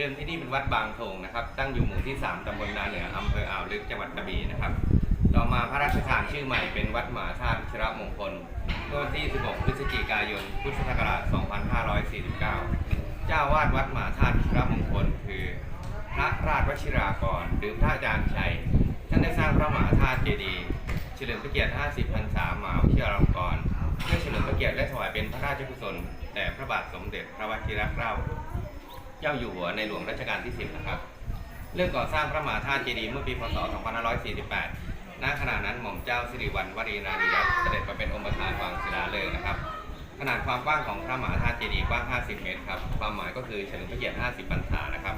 เดิมที่นี่เป็นวัดบางโทงนะครับ ตั้งอยู่หมู่ที่ 3 ตำบลนาเหนืออำเภออ่าวลึกจังหวัดกระบี่นะครับ ต่อมาพระราชทานชื่อใหม่เป็นวัดมหาธาตุชรมงคลเมื่อวันที่ 16 พฤศจิกายน พุทธศักราช 2549 เจ้าวาดวัดมหาธาตุชรมงคล คือพระราชวชิรากร หรือพระอาจารย์ชัย ท่านได้สร้างพระมหาธาตุเจดีย์เฉลิมพระเกียรติ 50 พรรษามหาวิทยาลงกรเพื่อเฉลิมพระเกียรติและถวายเป็นพระราชกุศลแด่พระบาทสมเด็จพระวชิรเกล้า เจ้าอยู่หัวในหลวงรัชกาลที่ 10 นะครับ เริ่มก่อสร้างพระมหาธาตุเจดีย์เมื่อปีพศ 2548 ณ ขณะนั้นหม่อมเจ้าสิริวัณวรีนารีรัตน์เสด็จมาเป็นองค์ประธานวางศิลาฤกษ์นะครับ ขนาดความกว้างของพระมหาธาตุเจดีย์กว้าง 50 เมตรครับ ความหมายก็คือเฉลิมพระเกียรติ 50 พรรษานะครับ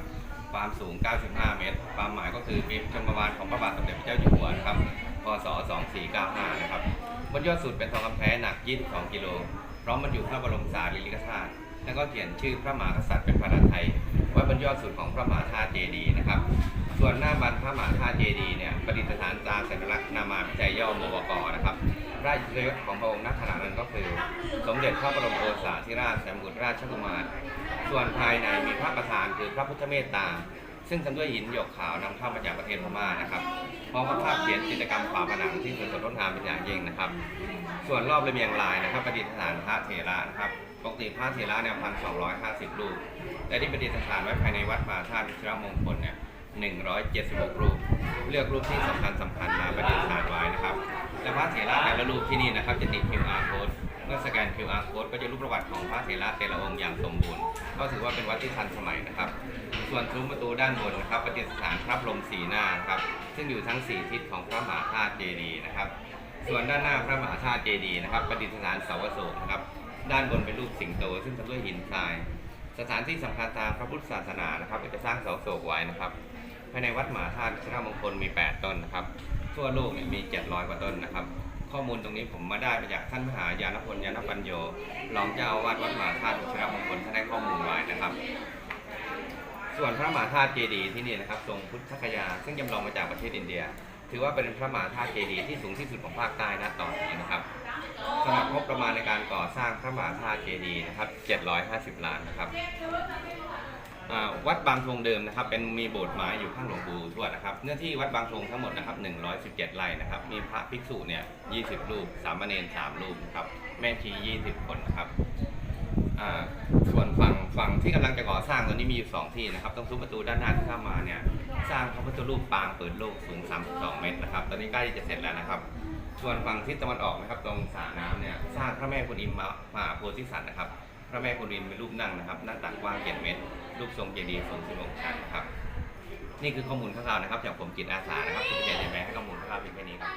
ความสูง 95 เมตร ความหมายก็คือปีชนประวานของพระบาทสมเด็จพระเจ้าอยู่หัวนะครับ พศ 2495 นะครับบนยอดสุดเป็นทองคำแท้หนัก 22 กิโลพร้อมบรรจุพระบรมสารีริกธาตุ แล้วก็เขียนชื่อพระมหากษัตริย์เป็นภาษาไทยไว้บนยอดสุดของพระมหาธาตุเจดีย์นะครับ ส่วนหน้าบันพระมหาธาตุเจดีย์เนี่ยประดิษฐานตราสัญลักษณ์นามาพิจัยย่อมวกนะครับ ราชยศของพระองค์ณขณะนั้นก็คือ สมเด็จพระบรมโอษาธิราชสมุด็จราชกุมาร ส่วนภายในมีพระประธานคือพระพุทธเมตตา ซึ่งทำด้วยหินหยกขาวนำเข้ามาจากประเทศพม่านะครับพร้อมกับภาพเขียนจิตรกรรมฝาผนังที่สวยสดงดงามเป็นอย่างยิ่งนะครับ ส่วนรอบระเบียงลายนะครับประดิษฐานพระเถระนะครับปกติพระเถระเนี่ยพันสองร้อยห้าสิบรูปแต่ที่ประดิษฐานไว้ภายในวัดมหาธาติชรมงคลเนี่ยหนึ่งร้อยเจ็ดสิบหกรูป เลือกรูปที่สำคัญสำคัญมาประดิษฐานไว้นะครับและพระเถระแต่ละรูปที่นี่นะครับจะติด QR code เมื่อสแกน QR code ก็จะรู้ประวัติของพระเถระแต่ละองค์อย่างสมบูรณ์ ก็ถือว่าเป็นวัดที่ทันสมัยนะครับ ส่วนซุ้มประตูด้านบนนะครับประดิษฐานพระพรหมสีหน้านะครับ ซึ่งอยู่ทั้งสี่ทิศของพระมหาธาตุเจดีย์นะครับ ส่วนด้านหน้าพระมหาธาตุเจดีย์นะครับประดิษฐานเสาวโศกนะครับ ด้านบนเป็นรูปสิงโต ซึ่งทำด้วยหินทราย สถานที่สำคัญทางพระพุทธศาสนานะครับก็จะสร้างเสาโศกไว้นะครับ ภายในวัดมหาธาตุชรมงคลมี 8 ต้นนะครับ ทั่วโลกเนี่ยมี 700 กว่าต้นนะครับ ข้อมูลตรงนี้ผมมาได้มาจากท่านมหายานพลยานปัญโยรองเจ้าอาวาสวัดมหาธาตุชรมงคลท่านให้ข้อมูลไว้นะครับ ส่วนพระมหาธาตุเจดีย์ที่นี่นะครับทรงพุทธคยา ซึ่งจำลองมาจากประเทศอินเดีย ถือว่าเป็นพระมหาธาตุเจดีย์ที่สูงที่สุดของภาคใต้ณตอนนี้นะครับสำหรับงบประมาณในการก่อสร้างพระมหาธาตุเจดีย์นะครับ 750 ล้านนะครับ วัดบางทงเดิมนะครับ เป็นมีโบสถ์ไม้อยู่ข้างหลวงปู่ทวดนะครับเนื้อที่วัดบางทงทั้งหมดนะครับ117ไร่นะครับ มีพระภิกษุเนี่ย20 รูป สามเณร3รูปครับแม่ชี 20 คนนะครับอ่าส่วนฝั่งฝั่งที่กำลังจะก่อสร้างตอนนี้มีอยู่ 2 ที่นะครับตรงซุ้มประตูด้านหน้าที่เข้ามาเนี่ยสร้างพระพุทธรูปปางเปิดโลกสูง 32 เมตรนะครับตอนนี้ใกล้จะเสร็จแล้วนะครับ ส่วนฝั่งทิศตะวันออกนะครับตรงสระน้ำเนี่ยสร้างพระแม่กุนอิมมามหาโพธิสัตว์นะครับ ระแม่กุนอินเป็นรูปนั่งนะครับ หน้าตักกว้าง7เมตร รูปทรงเจดีย์สูง16ชั้นนะครับ นี่คือข้อมูลคร่าวๆนะครับ จากผมจิตอาสานะครับสุภเจตใจแม่ให้ข้อมูลคร่าวๆเพียงแค่นี้ครับ